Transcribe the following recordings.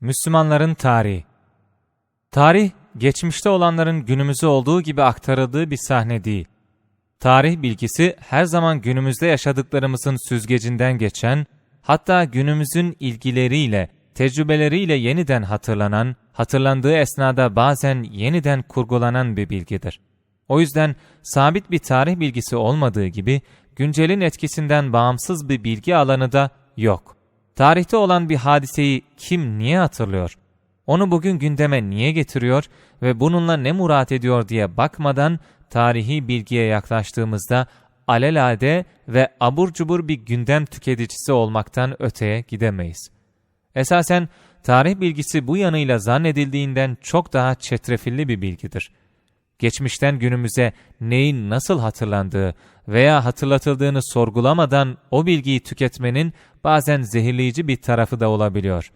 Müslümanların tarihi Tarih, geçmişte olanların günümüzü olduğu gibi aktarıldığı bir sahne değil. Tarih bilgisi her zaman günümüzde yaşadıklarımızın süzgecinden geçen, hatta günümüzün ilgileriyle, tecrübeleriyle yeniden hatırlanan, hatırlandığı esnada bazen yeniden kurgulanan bir bilgidir. O yüzden sabit bir tarih bilgisi olmadığı gibi, güncelin etkisinden bağımsız bir bilgi alanı da yok. Tarihte olan bir hadiseyi kim niye hatırlıyor? Onu bugün gündeme niye getiriyor ve bununla ne murat ediyor diye bakmadan tarihi bilgiye yaklaştığımızda alelade ve abur cubur bir gündem tüketicisi olmaktan öteye gidemeyiz. Esasen tarih bilgisi bu yanıyla zannedildiğinden çok daha çetrefilli bir bilgidir. Geçmişten günümüze neyin nasıl hatırlandığı veya hatırlatıldığını sorgulamadan o bilgiyi tüketmenin bazen zehirleyici bir tarafı da olabiliyor.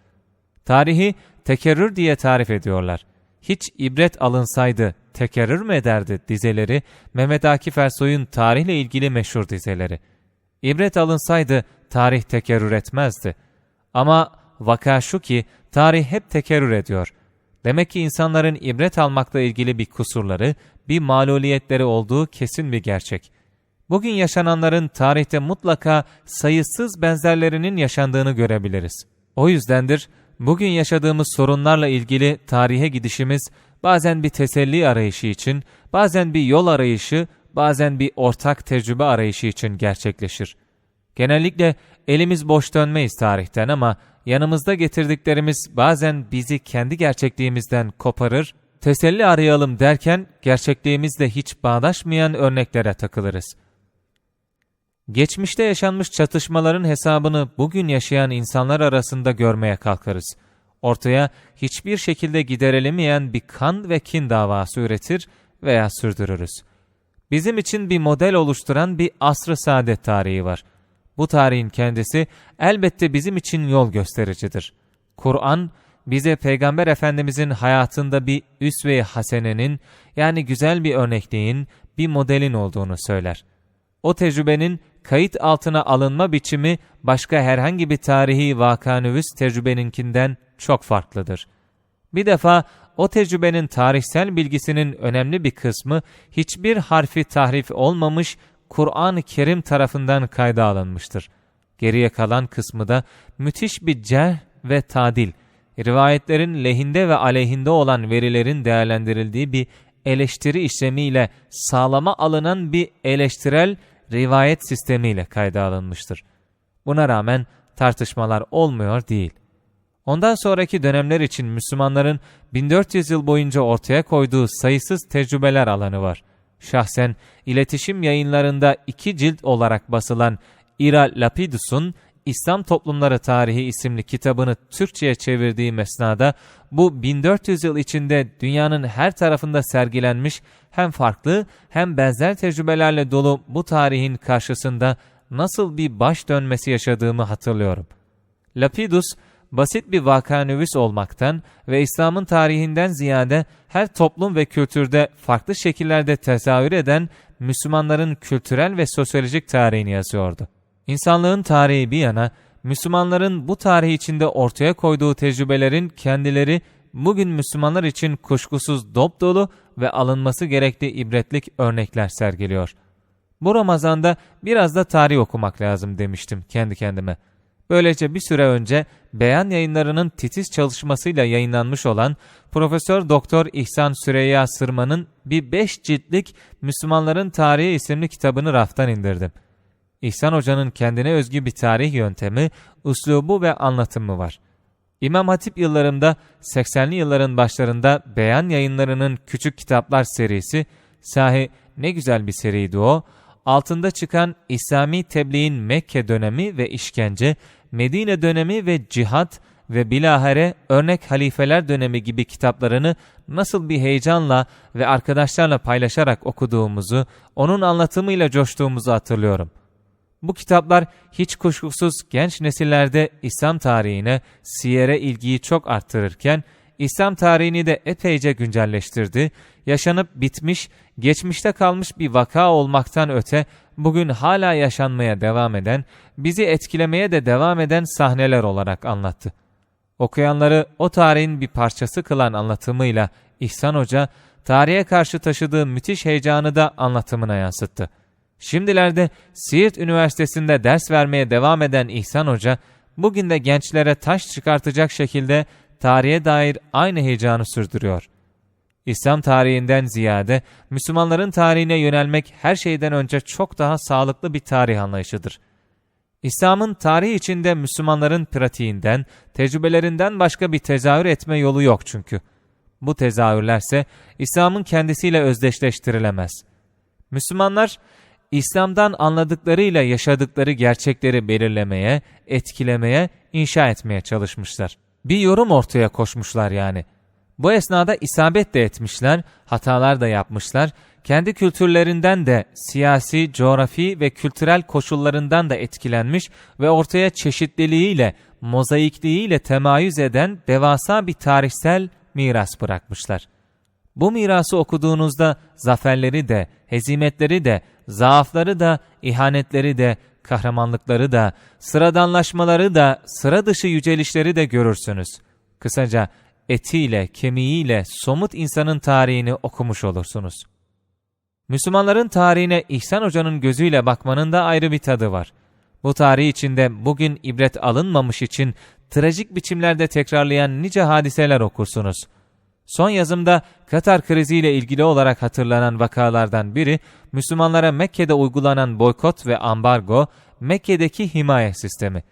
Tarihi tekerrür diye tarif ediyorlar. Hiç ibret alınsaydı tekerrür mü ederdi dizeleri Mehmet Akif Ersoy'un tarihle ilgili meşhur dizeleri. İbret alınsaydı tarih tekerrür etmezdi. Ama vaka şu ki tarih hep tekerrür ediyor. Demek ki insanların ibret almakla ilgili bir kusurları, bir maluliyetleri olduğu kesin bir gerçek. Bugün yaşananların tarihte mutlaka sayısız benzerlerinin yaşandığını görebiliriz. O yüzdendir bugün yaşadığımız sorunlarla ilgili tarihe gidişimiz bazen bir teselli arayışı için, bazen bir yol arayışı, bazen bir ortak tecrübe arayışı için gerçekleşir. Genellikle elimiz boş dönmeyiz tarihten ama yanımızda getirdiklerimiz bazen bizi kendi gerçekliğimizden koparır, teselli arayalım derken gerçekliğimizle hiç bağdaşmayan örneklere takılırız. Geçmişte yaşanmış çatışmaların hesabını bugün yaşayan insanlar arasında görmeye kalkarız. Ortaya hiçbir şekilde giderilemeyen bir kan ve kin davası üretir veya sürdürürüz. Bizim için bir model oluşturan bir asr-ı saadet tarihi var. Bu tarihin kendisi elbette bizim için yol göstericidir. Kur'an, bize Peygamber Efendimizin hayatında bir üsve-i hasenenin yani güzel bir örnekliğin, bir modelin olduğunu söyler. O tecrübenin kayıt altına alınma biçimi başka herhangi bir tarihi vakanüvüs tecrübeninkinden çok farklıdır. Bir defa o tecrübenin tarihsel bilgisinin önemli bir kısmı hiçbir harfi tahrif olmamış Kur'an-ı Kerim tarafından kayda alınmıştır. Geriye kalan kısmı da müthiş bir cerh ve tadil, rivayetlerin lehinde ve aleyhinde olan verilerin değerlendirildiği bir eleştiri işlemiyle sağlama alınan bir eleştirel rivayet sistemiyle kayda alınmıştır. Buna rağmen tartışmalar olmuyor değil. Ondan sonraki dönemler için Müslümanların 1400 yıl boyunca ortaya koyduğu sayısız tecrübeler alanı var. Şahsen iletişim yayınlarında iki cilt olarak basılan Ira Lapidus'un İslam Toplumları Tarihi isimli kitabını Türkçe'ye çevirdiği mesnada bu 1400 yıl içinde dünyanın her tarafında sergilenmiş hem farklı hem benzer tecrübelerle dolu bu tarihin karşısında nasıl bir baş dönmesi yaşadığımı hatırlıyorum. Lapidus, basit bir vakanüvis olmaktan ve İslam'ın tarihinden ziyade her toplum ve kültürde farklı şekillerde tezahür eden Müslümanların kültürel ve sosyolojik tarihini yazıyordu. İnsanlığın tarihi bir yana, Müslümanların bu tarih içinde ortaya koyduğu tecrübelerin kendileri bugün Müslümanlar için kuşkusuz dop dolu ve alınması gerekli ibretlik örnekler sergiliyor. Bu Ramazan'da biraz da tarih okumak lazım demiştim kendi kendime. Böylece bir süre önce beyan yayınlarının titiz çalışmasıyla yayınlanmış olan Profesör Doktor İhsan Süreyya Sırman'ın bir beş ciltlik Müslümanların Tarihi isimli kitabını raftan indirdim. İhsan Hoca'nın kendine özgü bir tarih yöntemi, üslubu ve anlatımı var. İmam Hatip yıllarında 80'li yılların başlarında beyan yayınlarının küçük kitaplar serisi, sahi ne güzel bir seriydi o, altında çıkan İslami tebliğin Mekke dönemi ve işkence, Medine dönemi ve cihat ve bilahare örnek halifeler dönemi gibi kitaplarını nasıl bir heyecanla ve arkadaşlarla paylaşarak okuduğumuzu, onun anlatımıyla coştuğumuzu hatırlıyorum. Bu kitaplar hiç kuşkusuz genç nesillerde İslam tarihine, siyere ilgiyi çok arttırırken, İslam tarihini de epeyce güncelleştirdi, yaşanıp bitmiş, geçmişte kalmış bir vaka olmaktan öte, bugün hala yaşanmaya devam eden, bizi etkilemeye de devam eden sahneler olarak anlattı. Okuyanları o tarihin bir parçası kılan anlatımıyla İhsan Hoca, tarihe karşı taşıdığı müthiş heyecanı da anlatımına yansıttı. Şimdilerde Siirt Üniversitesi'nde ders vermeye devam eden İhsan Hoca, bugün de gençlere taş çıkartacak şekilde tarihe dair aynı heyecanı sürdürüyor. İslam tarihinden ziyade Müslümanların tarihine yönelmek her şeyden önce çok daha sağlıklı bir tarih anlayışıdır. İslam'ın tarih içinde Müslümanların pratiğinden, tecrübelerinden başka bir tezahür etme yolu yok çünkü. Bu tezahürlerse İslam'ın kendisiyle özdeşleştirilemez. Müslümanlar, İslam'dan anladıklarıyla yaşadıkları gerçekleri belirlemeye, etkilemeye, inşa etmeye çalışmışlar. Bir yorum ortaya koşmuşlar yani. Bu esnada isabet de etmişler, hatalar da yapmışlar, kendi kültürlerinden de siyasi, coğrafi ve kültürel koşullarından da etkilenmiş ve ortaya çeşitliliğiyle, mozaikliğiyle temayüz eden devasa bir tarihsel miras bırakmışlar. Bu mirası okuduğunuzda zaferleri de, hezimetleri de, zaafları da, ihanetleri de, kahramanlıkları da, sıradanlaşmaları da, sıra dışı yücelişleri de görürsünüz. Kısaca etiyle, kemiğiyle somut insanın tarihini okumuş olursunuz. Müslümanların tarihine İhsan Hoca'nın gözüyle bakmanın da ayrı bir tadı var. Bu tarih içinde bugün ibret alınmamış için trajik biçimlerde tekrarlayan nice hadiseler okursunuz. Son yazımda Katar kriziyle ilgili olarak hatırlanan vakalardan biri, Müslümanlara Mekke'de uygulanan boykot ve ambargo, Mekke'deki himaye sistemi.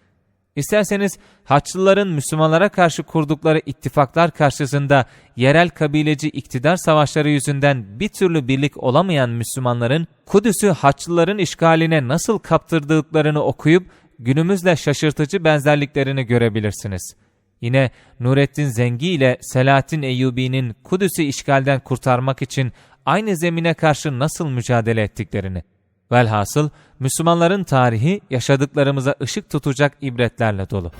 İsterseniz Haçlıların Müslümanlara karşı kurdukları ittifaklar karşısında yerel kabileci iktidar savaşları yüzünden bir türlü birlik olamayan Müslümanların Kudüs'ü Haçlıların işgaline nasıl kaptırdıklarını okuyup günümüzle şaşırtıcı benzerliklerini görebilirsiniz. Yine Nurettin Zengi ile Selahattin Eyyubi'nin Kudüs'ü işgalden kurtarmak için aynı zemine karşı nasıl mücadele ettiklerini. Velhasıl Müslümanların tarihi yaşadıklarımıza ışık tutacak ibretlerle dolu.